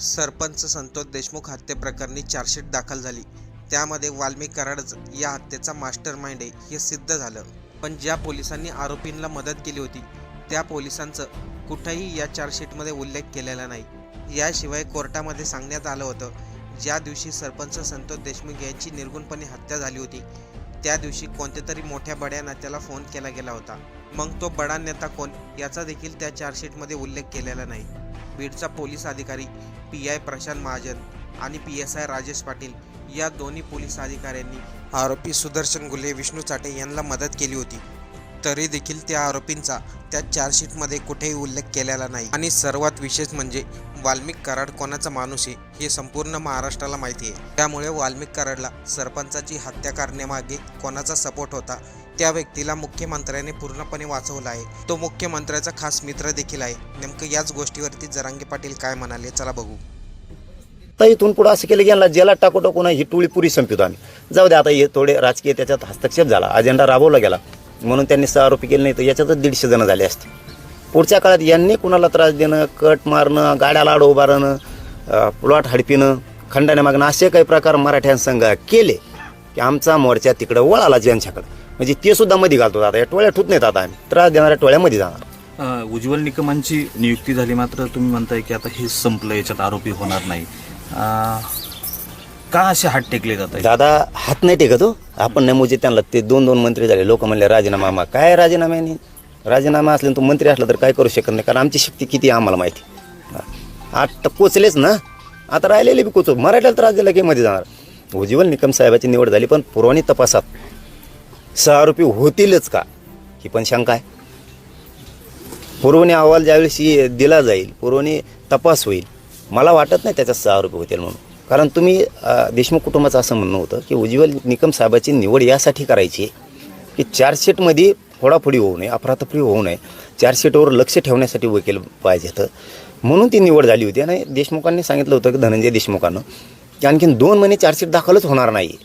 सरपंच संतोष देशमुख हत्येप्रकरणी चार्जशीट दाखल झाली. त्यामध्ये वाल्मिक कराडच या हत्येचा मास्टर माइंड आहे हे सिद्ध झालं. पण ज्या पोलिसांनी आरोपींना मदत केली होती त्या पोलिसांचं कुठंही या चार्जशीटमध्ये उल्लेख केलेला नाही. याशिवाय कोर्टामध्ये सांगण्यात आलं होतं ज्या दिवशी सरपंच संतोष देशमुख यांची निर्गुणपणे हत्या झाली होती त्या दिवशी कोणत्या तरी मोठ्या बड्या नेत्याला फोन केला गेला होता. मग तो बडा नेता कोण याचा देखील त्या चार्जशीटमध्ये उल्लेख केलेला नाही. बीडचा पोलीस अधिकारी पी आय प्रशांत महाजन आणि P S I Rajesh Patil या दोन्ही पोलीस अधिकाऱ्यांनी आरोपी सुदर्शन गुल्हे विष्णू चाटे यांना मदत केली होती. तरी देखील त्या आरोपींचा त्या चार्जशीटमध्ये कुठेही उल्लेख केलेला नाही. आणि सर्वात विशेष म्हणजे वाल्मिक कराड कोणाचा माणूस आहे हे संपूर्ण महाराष्ट्राला माहिती आहे. त्यामुळे वाल्मिक कराडला सरपंचाची हत्या करण्यामागे कोणाचा सपोर्ट होता त्या व्यक्तीला मुख्यमंत्र्याने पूर्णपणे वाचवला आहे. तो मुख्यमंत्र्याचा खास मित्र देखील आहे. नेमकं याच गोष्टीवरती जरांगे पाटील काय म्हणाले चला बघू. तर इथून पुढं असं केलं की यांना जेलात टाकू टाकू नाही ही टोळी पुरी संपवतो आम्ही. जाऊ दे आता हे थोडे राजकीय त्याच्यात हस्तक्षेप झाला अजेंडा राबवला गेला. म्हणून त्यांनी सहा आरोपी केले नाही तर याच्यातच दीडशे जणं झाले असते. पुढच्या काळात यांनी कुणाला त्रास देणं कट मारणं गाड्याला लाड उभारणं प्लॉट हडपिणं खंडाने मागणं असे काही प्रकार मराठ्यांसंघ केले की आमचा मोर्चा तिकडं वळाला ज्यांच्याकडं. म्हणजे ते सुद्धा मध्ये घालतो आता. या टोळ्या ठुत नाहीत आता आम्ही. त्रास देणाऱ्या टोळ्यामध्ये जाणार. उज्ज्वल निकमांची नियुक्ती झाली मात्र तुम्ही म्हणताय की आता हे संपलं याच्यात आरोपी होणार नाही. का असे हात टेकले जात आहेत? दादा हात नाही टेकत हो. आपण नाही मोजे त्यांना ते दोन दोन मंत्री झाले. लोक म्हणले राजीनामा मा काय राजीनाम्याने राजीनामा असले तो मंत्री असला तर काय करू शकत नाही. कारण आमची शक्ती किती आहे आम्हाला माहिती. हा. आठ तर कोचलेच ना. आता राहिलेले बी कोचो. मराठ्याला त्रास दिला की मध्ये जाणार. हो, उज्ज्वल निकम साहेबाची निवड झाली पण पुरवणी तपासात. सहा आरोपी होतीलच का? ही पण शंका आहे. पुरवणी अहवाल ज्यावेळेस दिला जाईल पुरवणी तपास होईल. मला वाटत नाही त्याच्यात सहा आरोपी होतील म्हणून. कारण तुम्ही देशमुख कुटुंबाचं असं म्हणणं होतं की उज्ज्वल निकम साहेबाची निवड यासाठी करायची आहे की चार्जशीटमध्ये फोडाफोडी होऊ नये अफरातफरी होऊ नये चार्जशीटवर लक्ष ठेवण्यासाठी वकील पाहिजे होतं. म्हणून ती निवड झाली होती आणि देशमुखांनी सांगितलं होतं की धनंजय देशमुखांना की आणखीन दोन महिने चार्जशीट दाखलच होणार नाही.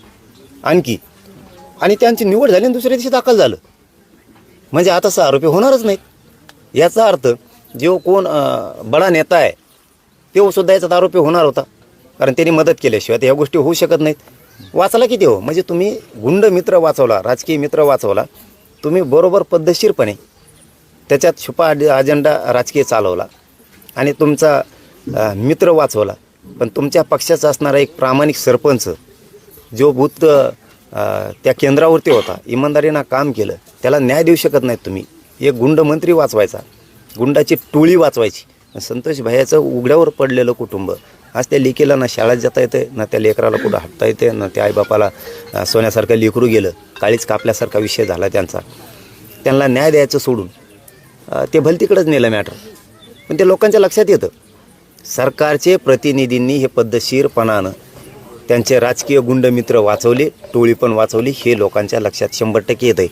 आणखी आणि त्यांची निवड झाली आणि दुसऱ्या दिवशी दाखल झालं. म्हणजे आता असं आरोपी होणारच नाहीत याचा अर्थ जो कोण बडा नेता आहे तो सुद्धा याचा आरोपी होणार होता. कारण त्यांनी मदत केल्याशिवाय ह्या गोष्टी होऊ शकत नाहीत. वाचला किती हो? म्हणजे तुम्ही गुंड मित्र वाचवला राजकीय मित्र वाचवला तुम्ही बरोबर पद्धतशीरपणे त्याच्यात छुपा अजेंडा राजकीय चालवला आणि तुमचा मित्र वाचवला. पण तुमच्या पक्षाचा असणारा एक प्रामाणिक सरपंच जो भूत त्या केंद्रावरती होता इमानदारीनं काम केलं त्याला न्याय देऊ शकत नाहीत तुम्ही. एक गुंड मंत्री वाचवायचा गुंडाची टोळी वाचवायची. संतोष भैयाचं उघड्यावर पडलेलं कुटुंब आज त्या लेकीला ना शाळेत जाता येते ना त्या लेकराला कुठं हटता येते ना त्या आईबापाला सोन्यासारखं लेकरू गेलं काळीच कापल्यासारखा विषय झाला त्यांचा. त्यांना न्याय द्यायचं सोडून ते भलतीकडंच नेलं मॅटर पण ते लोकांच्या लक्षात येतं. सरकारचे प्रतिनिधींनी हे पद्धतशीरपणानं त्यांचे राजकीय गुंड मित्र वाचवले टोळी पण वाचवली हे लोकांच्या लक्षात शंभर टक्के येत आहे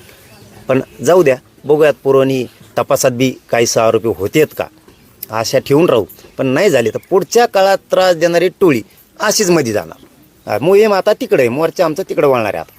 पण जाऊ द्या बघूयात पुरवणी तपासात बी काही सहा आरोपी होतेत का? आशा ठेवून राहू. पण नाही झाले तर पुढच्या काळात त्रास देणारी टोळी अशीच मध्ये जाणार. मोहीम आता तिकडे मोर्चा आमचा तिकडे वळणार आहे आता.